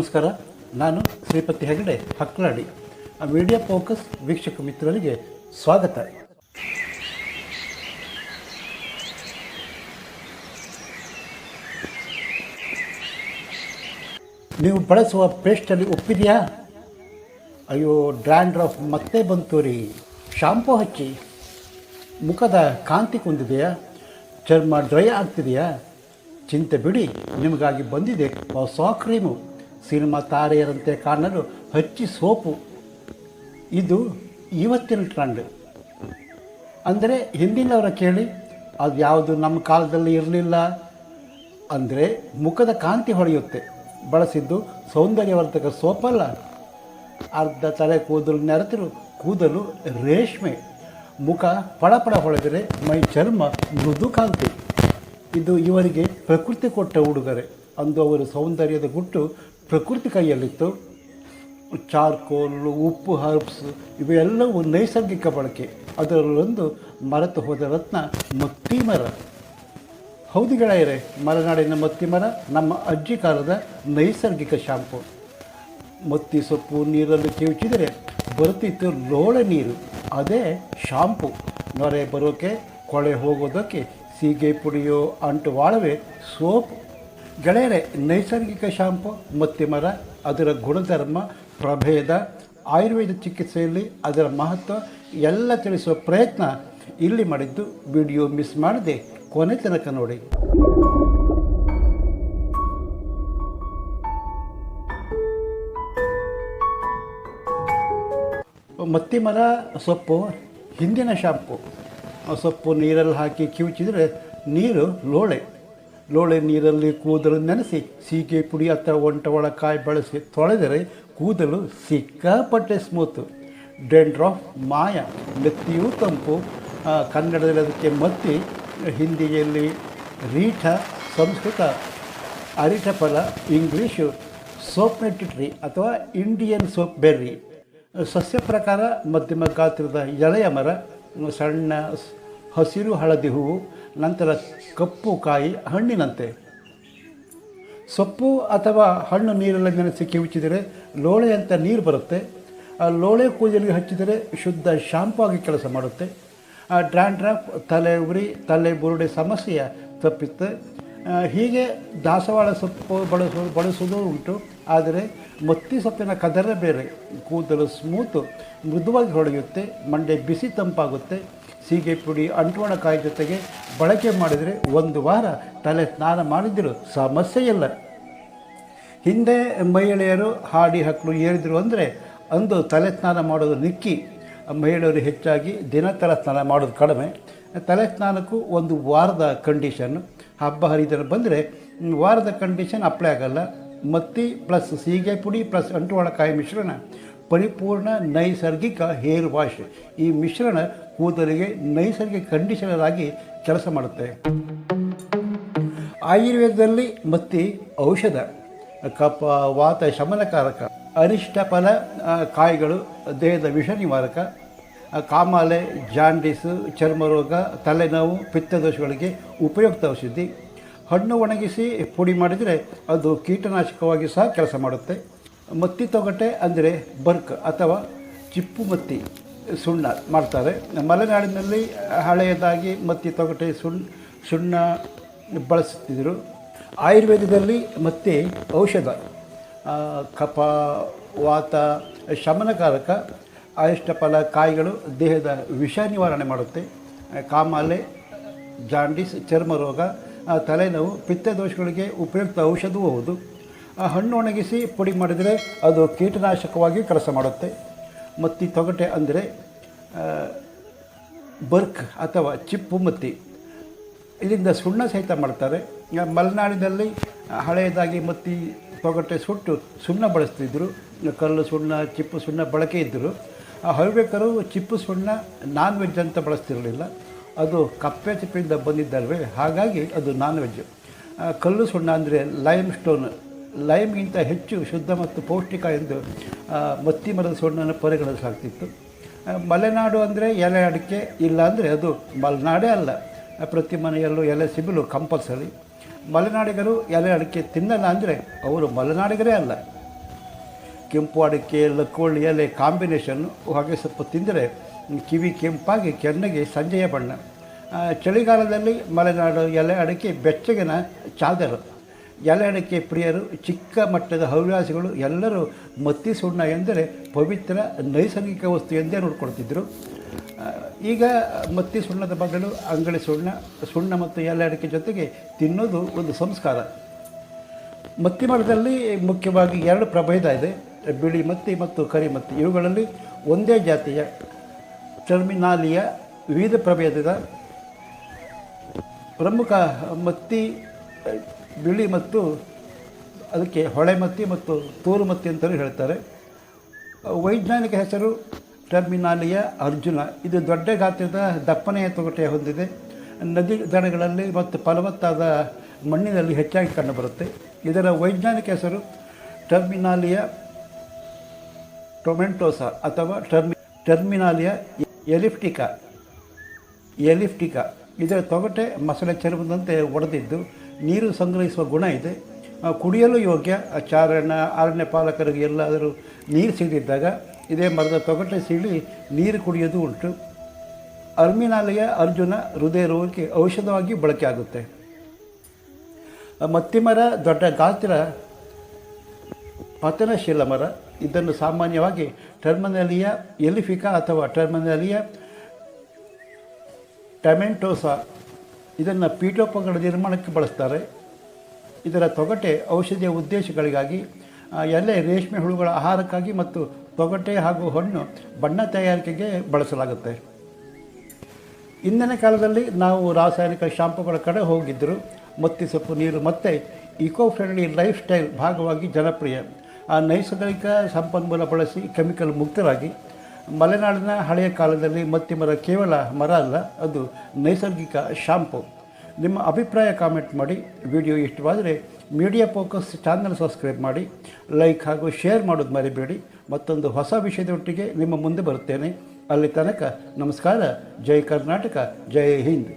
ನಮಸ್ಕಾರ. ನಾನು ಶ್ರೀಪತಿ ಹೆಗಡೆ ಹಕ್ಲಾಡಿ ಆ ಮೀಡಿಯಾ ಫೋಕಸ್ ವೀಕ್ಷಕ ಮಿತ್ರರಿಗೆ ಸ್ವಾಗತ. ನೀವು ಬಳಸುವ ಪೇಸ್ಟಲ್ಲಿ ಉಪ್ಪಿದೆಯಾ? ಅಯ್ಯೋ ಡ್ರ್ಯಾಂಡ್ರಫ್ ಮತ್ತೆ ಬಂತು ರೀ ಶಾಂಪೂ ಹಚ್ಚಿ. ಮುಖದ ಕಾಂತಿ ಕುಂದಿದೆಯಾ? ಚರ್ಮ ಡ್ರೈ ಆಗ್ತಿದೆಯಾ? ಚಿಂತೆ ಬಿಡಿ, ನಿಮಗಾಗಿ ಬಂದಿದೆ ಹೊಸ ಕ್ರೀಮು. ಸಿನಿಮಾ ತಾರೆಯರಂತೆ ಕಾಣಲು ಹಚ್ಚಿ ಸೋಪು. ಇದು ಇವತ್ತಿನ ಟ್ರೆಂಡ್ ಅಂದರೆ ಹಿಂದಿನವರ ಕೇಳಿ, ಅದು ಯಾವುದು ನಮ್ಮ ಕಾಲದಲ್ಲಿ ಇರಲಿಲ್ಲ. ಅಂದರೆ ಮುಖದ ಕಾಂತಿ ಹೊಳೆಯುತ್ತೆ. ಬಳಸಿದ್ದು ಸೌಂದರ್ಯವರ್ಧಕ ಸೋಪಲ್ಲ. ಅರ್ಧ ತಲೆ ಕೂದಲು ನೆರೆತರು, ಕೂದಲು ರೇಷ್ಮೆ. ಮುಖ ಪಳಪಳ ಹೊಳೆದರೆ ಮೈ ಚರ್ಮ ಮೃದು ಕಾಂತಿ. ಇದು ಇವರಿಗೆ ಪ್ರಕೃತಿ ಕೊಟ್ಟ ಉಡುಗೊರೆ. ಅಂದು ಅವರು ಸೌಂದರ್ಯದ ಗುಟ್ಟು ಪ್ರಕೃತಿ ಕೈಯಲ್ಲಿತ್ತು. ಚಾರ್ಕೋಲು, ಉಪ್ಪು, ಹರ್ಬ್ಸ್ ಇವೆಲ್ಲವೂ ನೈಸರ್ಗಿಕ ಬಳಕೆ. ಅದರಲ್ಲೊಂದು ಮರೆತು ಹೋದ ರತ್ನ, ಮತ್ತಿ ಮರ. ಹೌದು ಗೆಳೆಯರೆ, ಮಲೆನಾಡಿನ ಮತ್ತಿ ಮರ ನಮ್ಮ ಅಜ್ಜಿ ಕಾಲದ ನೈಸರ್ಗಿಕ ಶಾಂಪು. ಮತ್ತಿ ಸೊಪ್ಪು ನೀರಲ್ಲಿ ಕಿವುಚಿದರೆ ಬರುತ್ತಿತ್ತು ಲೋಳೆ ನೀರು. ಅದೇ ಶಾಂಪು. ನೊರೆ ಬರೋಕೆ, ಕೊಳೆ ಹೋಗೋದಕ್ಕೆ, ಸೀಗೆ ಪುಡಿಯೋ ಅಂಟು ವಾಳವೆ, ಸೋಪ್ ಗೆಳೆಯರೆ, ನೈಸರ್ಗಿಕ ಶಾಂಪು ಮತ್ತಿ ಮರ ಅದರ ಗುಣಧರ್ಮ, ಪ್ರಭೇದ, ಆಯುರ್ವೇದ ಚಿಕಿತ್ಸೆಯಲ್ಲಿ ಅದರ ಮಹತ್ವ ಎಲ್ಲ ತಿಳಿಸುವ ಪ್ರಯತ್ನ ಇಲ್ಲಿ ಮಾಡಿದ್ದು ವಿಡಿಯೋ ಮಿಸ್ ಮಾಡದೆ ಕೊನೆ ತನಕ ನೋಡಿ. ಮತ್ತಿ ಮರ ಸೊಪ್ಪು, ಹಿಂದಿನ ಶಾಂಪು. ಸೊಪ್ಪು ನೀರಲ್ಲಿ ಹಾಕಿ ಕಿವುಚಿದರೆ ನೀರು ಲೋಳೆ. ಲೋಳೆ ನೀರಲ್ಲಿ ಕೂದಲು ನೆನೆಸಿ ಸೀಗೆ ಪುಡಿ ಅಥವಾ ಒಂಟೊಳಕಾಯಿ ಬಳಸಿ ತೊಳೆದರೆ ಕೂದಲು ಸಿಕ್ಕಾಪಟ್ಟೆ ಸ್ಮೂತು ಡೆಂಡ್ರಾಫ್, ಮಾಯ ಮೆತ್ತಿಯೂ ತಂಪು. ಕನ್ನಡದಲ್ಲಿ ಅದಕ್ಕೆ ಮತ್ತಿ, ಹಿಂದಿಯಲ್ಲಿ ರೀಠ, ಸಂಸ್ಕೃತ ಅರಿಠ ಫಲ ಇಂಗ್ಲೀಷು, ಸೋಪ್ ಟ್ರೀ ಅಥವಾ ಇಂಡಿಯನ್ ಸೋಪ್ ಬೆರ್ರಿ. ಸಸ್ಯ ಪ್ರಕಾರ ಮಧ್ಯಮ ಗಾತ್ರದ ಎಳೆಯ ಮರ, ಸಣ್ಣ ಹಸಿರು ಹಳದಿ ಹೂವು ನಂತರ ಕಪ್ಪು ಕಾಯಿ ಹಣ್ಣಿನಂತೆ. ಸೊಪ್ಪು ಅಥವಾ ಹಣ್ಣು ನೀರಲ್ಲಿ ನೆನೆಸಿ ಕಿವುಚಿದರೆ ಲೋಳೆ ಅಂತ ನೀರು ಬರುತ್ತೆ. ಆ ಲೋಳೆ ಕೂದಲಿಗೆ ಹಚ್ಚಿದರೆ ಶುದ್ಧ ಶಾಂಪು ಆಗಿ ಕೆಲಸ ಮಾಡುತ್ತೆ. ಆ ತಲೆ ಉರಿ, ತಲೆ ಬುರುಡೆ ಸಮಸ್ಯೆಯ ತಪ್ಪಿತ್ತು. ಹೀಗೆ ದಾಸವಾಳ ಸೊಪ್ಪು ಬಳಸೋ, ಬಳಸುವುದೂ ಉಂಟು. ಆದರೆ ಮತ್ತಿ ಸೊಪ್ಪಿನ ಕದರ ಬೇರೆ, ಕೂದಲು ಸ್ಮೂತು, ಮೃದುವಾಗಿ ಹೊಳೆಯುತ್ತೆ, ಮಂಡೆ ಬಿಸಿ ತಂಪಾಗುತ್ತೆ. ಸೀಗೆ ಪುಡಿ ಅಂಟುವಣಕಾಯಿ ಜೊತೆಗೆ ಬಳಕೆ ಮಾಡಿದರೆ ಒಂದು ವಾರ ತಲೆ ಸ್ನಾನ ಮಾಡಿದ್ದರೂ. ಸಮಸ್ಯೆ ಇಲ್ಲ. ಹಿಂದೆ ಮಹಿಳೆಯರು ಹಾಡಿ ಹಕ್ಕಲು ಏರಿದ್ರು ಅಂದರೆ ಅಂದು ತಲೆ ಸ್ನಾನ ಮಾಡೋದು ನಿಕ್ಕಿ. ಮಹಿಳೆಯರು ಹೆಚ್ಚಾಗಿ ದಿನ ತಲೆ ಸ್ನಾನ ಮಾಡೋದು ಕಡಿಮೆ. ತಲೆ ಸ್ನಾನಕ್ಕೂ ಒಂದು ವಾರದ ಕಂಡೀಷನ್ನು ಹಬ್ಬ ಹರಿದಿನ ಬಂದರೆ ವಾರದ ಕಂಡೀಷನ್ ಅಪ್ಲೈ ಆಗಲ್ಲ. ಮತ್ತಿ ಪ್ಲಸ್ ಸೀಗೆ ಪುಡಿ ಪ್ಲಸ್ ಅಂಟುವಳಕಾಯಿ ಮಿಶ್ರಣ. ಪರಿಪೂರ್ಣ ನೈಸರ್ಗಿಕ ಹೇರ್ ವಾಶ್ ಈ ಮಿಶ್ರಣ ಕೂದಲಿಗೆ ನೈಸರ್ಗಿಕ ಕಂಡೀಷನರ್ ಆಗಿ ಕೆಲಸ ಮಾಡುತ್ತೆ. ಆಯುರ್ವೇದದಲ್ಲಿ ಮತ್ತಿ ಔಷಧ ಕಪ ವಾತ, ಶಮನಕಾರಕ ಅರಿಷ್ಟ ಫಲ ಕಾಯಿಗಳು, ದೇಹದ ವಿಷ ನಿವಾರಕ ಕಾಮಾಲೆ, ಜಾಂಡೀಸು ಚರ್ಮರೋಗ ತಲೆನೋವು, ಪಿತ್ತದೋಷಗಳಿಗೆ ಉಪಯುಕ್ತ ಔಷಧಿ. ಹಣ್ಣು ಒಣಗಿಸಿ ಪುಡಿ ಮಾಡಿದರೆ ಅದು ಕೀಟನಾಶಕವಾಗಿ ಸಹ ಕೆಲಸ ಮಾಡುತ್ತೆ. ಮತ್ತಿ ತೊಗಟೆ ಅಂದರೆ ಬರ್ಕ್ ಅಥವಾ ಚಿಪ್ಪು ಮತ್ತಿ ಸುಣ್ಣ ಮಾಡ್ತಾರೆ. ಮಲೆನಾಡಿನಲ್ಲಿ ಹಳೆಯದಾಗಿ ಮತ್ತೆ ತೊಗಟೆ ಸುಣ್ಣ ಸುಣ್ಣ ಬಳಸುತ್ತಿದ್ದರು. ಆಯುರ್ವೇದದಲ್ಲಿ ಮತ್ತೆ ಔಷಧ ಕಪ ವಾತ, ಶಮನಕಾರಕ ಆಯಿಷ್ಟಫಲ ಕಾಯಿಗಳು ದೇಹದ ವಿಷ ನಿವಾರಣೆ ಮಾಡುತ್ತೆ. ಕಾಮಾಲೆ, ಜಾಂಡಿಸ್, ಚರ್ಮ ರೋಗ ತಲೆನೋವು ಪಿತ್ತದೋಷಗಳಿಗೆ ಉಪಯುಕ್ತ ಔಷಧವೂ ಹೌದು. ಹಣ್ಣು ಒಣಗಿಸಿ ಪುಡಿ ಮಾಡಿದರೆ ಅದು ಕೀಟನಾಶಕವಾಗಿ ಕೆಲಸ ಮಾಡುತ್ತೆ. ಮತ್ತಿ ತೊಗಟೆ ಅಂದರೆ ಬರ್ಕ್ ಅಥವಾ ಚಿಪ್ಪು ಮತ್ತಿ. ಇದರಿಂದ ಸುಣ್ಣ ಸಹಿತ ಮಾಡ್ತಾರೆ. ಮಲೆನಾಡಿನಲ್ಲಿ ಹಳೆಯದಾಗಿ ಮತ್ತಿ ತೊಗಟೆ ಸುಟ್ಟು ಸುಣ್ಣ ಬಳಸ್ತಿದ್ದರು ಕಲ್ಲು ಸುಣ್ಣ, ಚಿಪ್ಪು ಸುಣ್ಣ ಬಳಕೆ ಇದ್ದರು. ಆ ಹವ್ಯಕರು ಚಿಪ್ಪು ಸುಣ್ಣ, ನಾನ್ ವೆಜ್ ಅಂತ ಬಳಸ್ತಿರಲಿಲ್ಲ. ಅದು ಕಪ್ಪೆ ಚಿಪ್ಪಿಂದ ಬಂದಿದ್ದಲ್ವೇ? ಹಾಗಾಗಿ ಅದು ನಾನ್ ವೆಜ್. ಕಲ್ಲು ಸುಣ್ಣ ಅಂದರೆ ಲೈಮ್ ಸ್ಟೋನ್ ಲೈಮ್ಗಿಂತ ಹೆಚ್ಚು ಶುದ್ಧ ಮತ್ತು ಪೌಷ್ಟಿಕ ಎಂದು ಮತ್ತಿ ಮರದ ಸೊಣ್ಣನ್ನು ಪರಿಗಣಿಸಲಾಗ್ತಿತ್ತು. ಮಲೆನಾಡು ಅಂದರೆ ಎಲೆ ಅಡಿಕೆ ಇಲ್ಲ ಅಂದರೆ ಅದು ಮಲೆನಾಡೇ ಅಲ್ಲ. ಪ್ರತಿ ಮನೆಯಲ್ಲೂ ಎಲೆ ಸಿಬಿಲು ಕಂಪಲ್ಸರಿ. ಮಲೆನಾಡಿಗರು ಎಲೆ ಅಡಿಕೆ ತಿನ್ನಲ್ಲ ಅಂದರೆ ಅವರು ಮಲೆನಾಡಿಗರೇ ಅಲ್ಲ. ಕೆಂಪು ಅಡಿಕೆ ಲಕ್ಕೋಳಿ ಎಲೆ ಕಾಂಬಿನೇಷನ್ನು ಹಾಗೆ ಸ್ವಲ್ಪ ತಿಂದರೆ ಕಿವಿ ಕೆಂಪಾಗಿ ಕೆನ್ನಗೆ ಸಂಜೆಯ ಬಣ್ಣ. ಚಳಿಗಾಲದಲ್ಲಿ ಮಲೆನಾಡು ಎಲೆ ಅಡಿಕೆ ಬೆಚ್ಚಗಿನ ಚಾದರು ಎಲೆ ಅಡಿಕೆ ಪ್ರಿಯರು, ಚಿಕ್ಕ ಮಟ್ಟದ ಹವ್ಯಾಸಿಗಳು ಎಲ್ಲರೂ ಮತ್ತಿ ಸುಣ್ಣ ಎಂದರೆ ಪವಿತ್ರ ನೈಸರ್ಗಿಕ ವಸ್ತು ಎಂದೇ ನೋಡ್ಕೊಳ್ತಿದ್ದರು ಈಗ ಮತ್ತಿ ಸುಣ್ಣದ ಬದಲು ಅಂಗಡಿ ಸುಣ್ಣ ಸುಣ್ಣ ಮತ್ತು ಎಲ್ಲಡಕ್ಕೆ ಜೊತೆಗೆ ತಿನ್ನೋದು ಒಂದು ಸಂಸ್ಕಾರ. ಮತ್ತಿ ಮರದಲ್ಲಿ ಮುಖ್ಯವಾಗಿ ಎರಡು ಪ್ರಭೇದ ಇದೆ, ಬಿಳಿ ಮತ್ತಿ ಮತ್ತು ಕರಿ ಮತ್ತಿ. ಇವುಗಳಲ್ಲಿ ಒಂದೇ ಜಾತಿಯ ಟರ್ಮಿನಾಲಿಯ ವಿವಿಧ ಪ್ರಭೇದದ ಪ್ರಮುಖ ಮತ್ತಿ ಬಿಳಿ ಮತ್ತು ಅದಕ್ಕೆ ಹೊಳೆಮತ್ತಿ ಮತ್ತು ತೋರು ಮತ್ತಿ ಅಂತಲೂ ಹೇಳ್ತಾರೆ. ವೈಜ್ಞಾನಿಕ ಹೆಸರು ಟರ್ಮಿನಾಲಿಯ ಅರ್ಜುನ. ಇದು ದೊಡ್ಡ ಗಾತ್ರದ ದಪ್ಪನೆಯ ತೊಗಟೆ ಹೊಂದಿದೆ. ನದಿ ದಡಗಳಲ್ಲಿ ಮತ್ತು ಫಲವತ್ತಾದ ಮಣ್ಣಿನಲ್ಲಿ ಹೆಚ್ಚಾಗಿ ಕಂಡುಬರುತ್ತೆ. ಇದರ ವೈಜ್ಞಾನಿಕ ಹೆಸರು ಟರ್ಮಿನಾಲಿಯ ಟೊಮೆಂಟೋಸಾ ಅಥವಾ ಟರ್ಮಿ, ಟರ್ಮಿನಾಲಿಯ ಎಲಿಫ್ಟಿಕಾ ಎಲಿಫ್ಟಿಕಾ ಇದರ ತೊಗಟೆ ಮಸಳೆ ಚರ್ಮದಂತೆ ಒಡೆದಿದ್ದು ನೀರು ಸಂಗ್ರಹಿಸುವ ಗುಣ ಇದೆ. ಕುಡಿಯಲು ಯೋಗ್ಯ. ಚಾರಣ ಅರಣ್ಯ ಪಾಲಕರಿಗೆ ಎಲ್ಲಾದರೂ ನೀರು ಸಿಗದಿದ್ದಾಗ ಇದೇ ಮರದ ತೊಗಟೆ ಸೀಳಿ ನೀರು ಕುಡಿಯೋದು ಉಂಟು. ಅರ್ಮಿನಾಲಯ, ಅರ್ಜುನ ಹೃದಯ ರೋಗಕ್ಕೆ ಔಷಧವಾಗಿ ಬಳಕೆ ಆಗುತ್ತೆ. ಮತ್ತಿಮರ, ದೊಡ್ಡ ಗಾತ್ರ, ಪತನಶೀಲ ಮರ. ಇದನ್ನು ಸಾಮಾನ್ಯವಾಗಿ ಟರ್ಮಿನಲಿಯ ಎಲಿಫಿಕಾ ಅಥವಾ ಟರ್ಮಿನಲಿಯ ಟಮೆಂಟೋಸಾ ಇದನ್ನು ಪೀಠೋಪಕರಣ ನಿರ್ಮಾಣಕ್ಕೆ ಬಳಸ್ತಾರೆ. ಇದರ ತೊಗಟೆ ಔಷಧಿಯ ಉದ್ದೇಶಗಳಿಗಾಗಿ ಎಲೆ, ರೇಷ್ಮೆ ಹುಳುಗಳ ಆಹಾರಕ್ಕಾಗಿ ಮತ್ತು ತೊಗಟೆ ಹಾಗೂ ಹಣ್ಣು ಬಣ್ಣ ತಯಾರಿಕೆಗೆ ಬಳಸಲಾಗುತ್ತೆ. ಇಂದಿನ ಕಾಲದಲ್ಲಿ ನಾವು ರಾಸಾಯನಿಕ ಶಾಂಪುಗಳ ಕಡೆ ಹೋಗಿದ್ದರು ಮತ್ತಿ ಸೊಪ್ಪು, ನೀರು ಮತ್ತು ಇಕೋ ಫ್ರೆಂಡ್ಲಿ ಲೈಫ್ ಸ್ಟೈಲ್ ಭಾಗವಾಗಿ ಜನಪ್ರಿಯ. ಆ ನೈಸರ್ಗಿಕ ಸಂಪನ್ಮೂಲ ಬಳಸಿ ಕೆಮಿಕಲ್ ಮುಕ್ತರಾಗಿ ಮಲೆನಾಡಿನ ಹಳೆಯ ಕಾಲದಲ್ಲಿ ಮತ್ತಿ ಮರ ಕೇವಲ ಮರ ಅಲ್ಲ, ಅದು ನೈಸರ್ಗಿಕ ಶಾಂಪು. ನಿಮ್ಮ ಅಭಿಪ್ರಾಯ ಕಾಮೆಂಟ್ ಮಾಡಿ, ವಿಡಿಯೋ ಇಷ್ಟವಾದರೆ ಮೀಡಿಯಾ ಫೋಕಸ್ ಚಾನಲ್ ಸಬ್ಸ್ಕ್ರೈಬ್ ಮಾಡಿ, ಲೈಕ್ ಹಾಗೂ ಶೇರ್ ಮಾಡೋದು ಮರಿಬೇಡಿ. ಮತ್ತೊಂದು ಹೊಸ ವಿಷಯದೊಟ್ಟಿಗೆ ನಿಮ್ಮ ಮುಂದೆ ಬರುತ್ತೇನೆ. ಅಲ್ಲಿ ತನಕ ನಮಸ್ಕಾರ, ಜೈ ಕರ್ನಾಟಕ, ಜೈ ಹಿಂದ್.